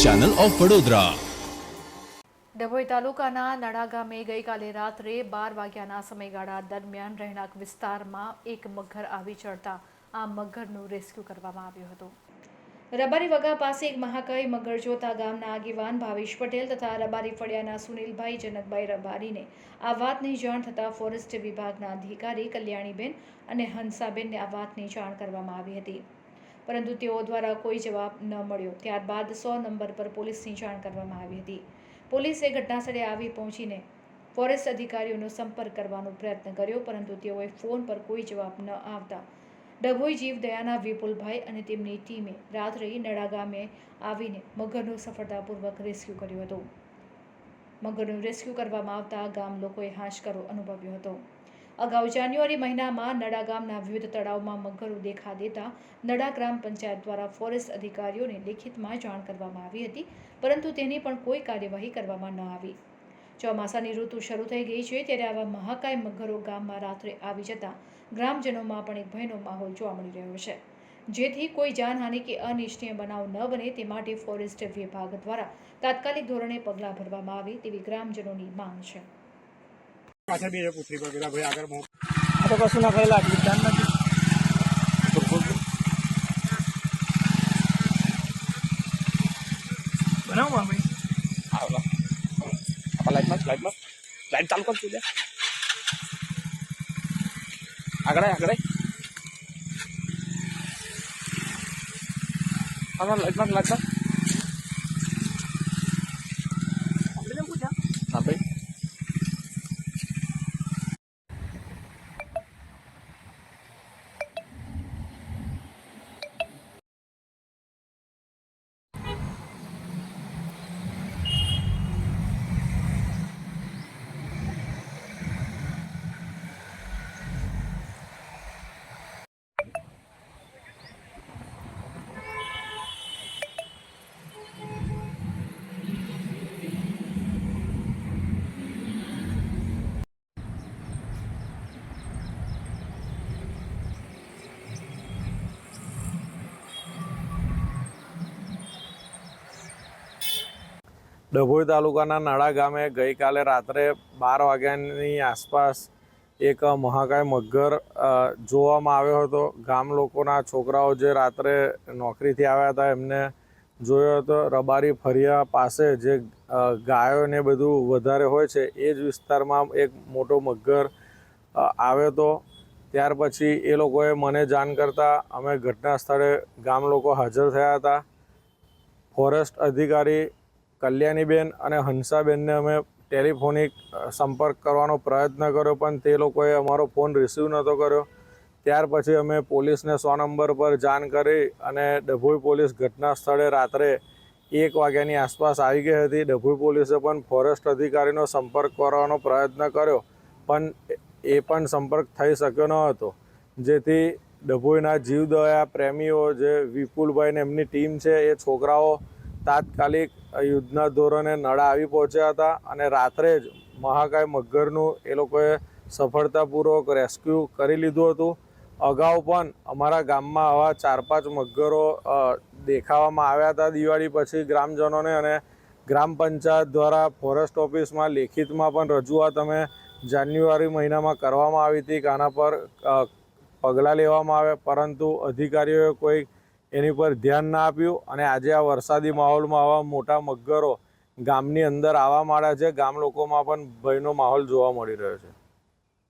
Channel of Vadodara Dabhoi તાલુકાના નડા ગામે ગઈકાલે રાત્રે બાર વાગ્યાના સમયગાળા દરમિયાન રહેણાંક વિસ્તારમાં એક મગર આવી ચડતા આ મગરનું રેસ્ક્યુ કરવામાં આવ્યું હતું. રબારી વગા પાસે એક મહાકાય મગર જોતા ગામના આગેવાન ભાવેશ પટેલ તથા રબારી ફળિયાના સુનિલભાઈ, જનકભાઈ રબારીને આ વાતની જાણ થતાં ફોરેસ્ટ વિભાગના અધિકારી કલ્યાણીબેન અને હંસાબેનને આ વાતની જાણ કરવામાં આવી હતી. પરંતુ તેઓ દ્વારા કોઈ જવાબ ન મળ્યો. ત્યારબાદ સો નંબર પર પોલીસની જાણ કરવામાં આવી હતી. પોલીસે ઘટનાસ્થળે આવી પહોંચીને ફોરેસ્ટ અધિકારીઓનો સંપર્ક કરવાનો પ્રયત્ન કર્યો, પરંતુ તેઓએ ફોન પર કોઈ જવાબ ન આવતા ડભોઈ જીવદયાના વિપુલભાઈ અને તેમની ટીમે રાત્રે નડા ગામે આવીને મગરનું સફળતાપૂર્વક રેસ્ક્યુ કર્યું હતું. મગરનું રેસ્ક્યુ કરવામાં આવતા ગામ લોકોએ હાશકારો અનુભવ્યો હતો. અગાઉ જાન્યુઆરી મહિનામાં નડા ગામના વિવિધ તળાવમાં મગરો દેખા દેતા નડા ગ્રામ પંચાયત દ્વારા ફોરેસ્ટ અધિકારીઓને લેખિતમાં જાણ કરવામાં આવી હતી, પરંતુ તેની પણ કોઈ કાર્યવાહી કરવામાં ન આવી. ચોમાસાની ઋતુ શરૂ થઈ ગઈ છે ત્યારે આવા મહાકાય મગરો ગામમાં રાત્રે આવી જતા ગ્રામજનોમાં પણ એક ભયનો માહોલ જોવા મળી રહ્યો છે. જેથી કોઈ જાનહાનિ કે અનિચ્છનીય બનાવ ન બને તે માટે ફોરેસ્ટ વિભાગ દ્વારા તાત્કાલિક ધોરણે પગલાં ભરવામાં આવે તેવી ગ્રામજનોની માંગ છે. પાછળ બે પુત્રી પર ભાઈ આગળ આ તો કશું ના કરેલા ધ્યાન નથી. બનાવો ભાઈ લાઈટમાં લાઈટમાં લાઈટ ચાલુ કર તું આગળ આગળ. આગળ લાઈટમાં લાઈટમાં હા ભાઈ ડભોઈ તાલુકાના નાળા ગામે ગઈકાલે રાત્રે બાર વાગ્યાની આસપાસ એક મહાકાય મગર જોવામાં આવ્યો હતો. ગામ લોકોના છોકરાઓ જે રાત્રે નોકરીથી આવ્યા હતા, એમને જોયો હતો રબારી ફરિયા પાસે જે ગાયોને બધું વધારે હોય છે, એ જ વિસ્તારમાં એક મોટો મગર આવ્યો હતો ત્યાર પછી એ લોકોએ મને જાણ કરતાં અમે ઘટના સ્થળે ગામ લોકો હાજર થયા હતા. ફોરેસ્ટ અધિકારી કલ્યાણીબેન અને હંસાબેનને અમે ટેલિફોનિક સંપર્ક કરવાનો પ્રયત્ન કર્યો, પણ તે લોકોએ અમારો ફોન રિસીવ નહોતો કર્યો. ત્યાર પછી અમે પોલીસને સો નંબર પર જાણ કરી અને ડભોઈ પોલીસ ઘટના સ્થળે રાત્રે એક વાગ્યાની આસપાસ આવી ગઈ હતી. ડભોઈ પોલીસે પણ ફોરેસ્ટ અધિકારીનો સંપર્ક કરવાનો પ્રયત્ન કર્યો, પણ એ પણ સંપર્ક થઈ શક્યો ન હતો. જેથી ડભોઈના જીવદયા પ્રેમીઓ જે વિપુલભાઈને એમની ટીમ છે, એ છોકરાઓ તાત્કાલિક યુદ્ધના ધોરણે નળા આવી પહોંચ્યા હતા અને રાત્રે જ મહાકાય મગરનું એ લોકોએ સફળતાપૂર્વક રેસ્ક્યુ કરી લીધું હતું. અગાઉ પણ અમારા ગામમાં આવા ચાર પાંચ મગરો દેખાવામાં આવ્યા હતા દિવાળી પછી ગ્રામજનોને અને ગ્રામ પંચાયત દ્વારા ફોરેસ્ટ ઓફિસમાં લેખિતમાં પણ રજૂઆત અમે જાન્યુઆરી મહિનામાં કરવામાં આવી હતી. કે આના પર પગલાં લેવામાં આવે પરંતુ અધિકારીઓએ કોઈ એની પર ધ્યાન ના આપ્યું અને આજે આ વરસાદી માહોલમાં આવા મોટા મગરો ગામની અંદર આવવા માંડ્યા છે. ગામ લોકોમાં પણ ભયનો માહોલ જોવા મળી રહ્યો છે.